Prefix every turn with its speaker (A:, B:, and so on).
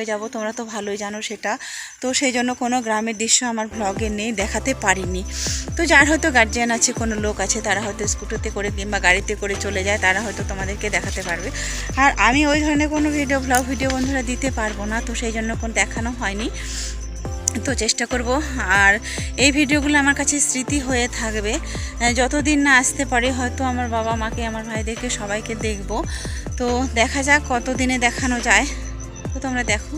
A: সঙ্গে যাব, তোমরা তো ভালোই জানো সেটা। তো সেই জন্য কোনো গ্রামের দৃশ্য আমার ভ্লগে নেই, দেখাতে পারিনি। তো যার হয়তো গার্জিয়ান আছে, কোনো লোক আছে, তারা হয়তো স্কুটিতে করে কিংবা গাড়িতে করে চলে যায়, তারা হয়তো তোমাদেরকে দেখাতে পারবে। আর আমি ওই ধরনের কোনো ভিডিও ভ্লগ ভিডিও বন্ধুরা দিতে পারব না, তো সেই জন্য কোনো দেখানো হয়নি। তো চেষ্টা করব, আর এই ভিডিওগুলো আমার কাছে স্মৃতি হয়ে থাকবে। যতদিন না আসতে পারে, হয়তো আমার বাবা মাকে, আমার ভাইদেরকে সবাইকে দেখব। তো দেখা যাক কত দিনে দেখানো যায়। তো তোমরা দেখো।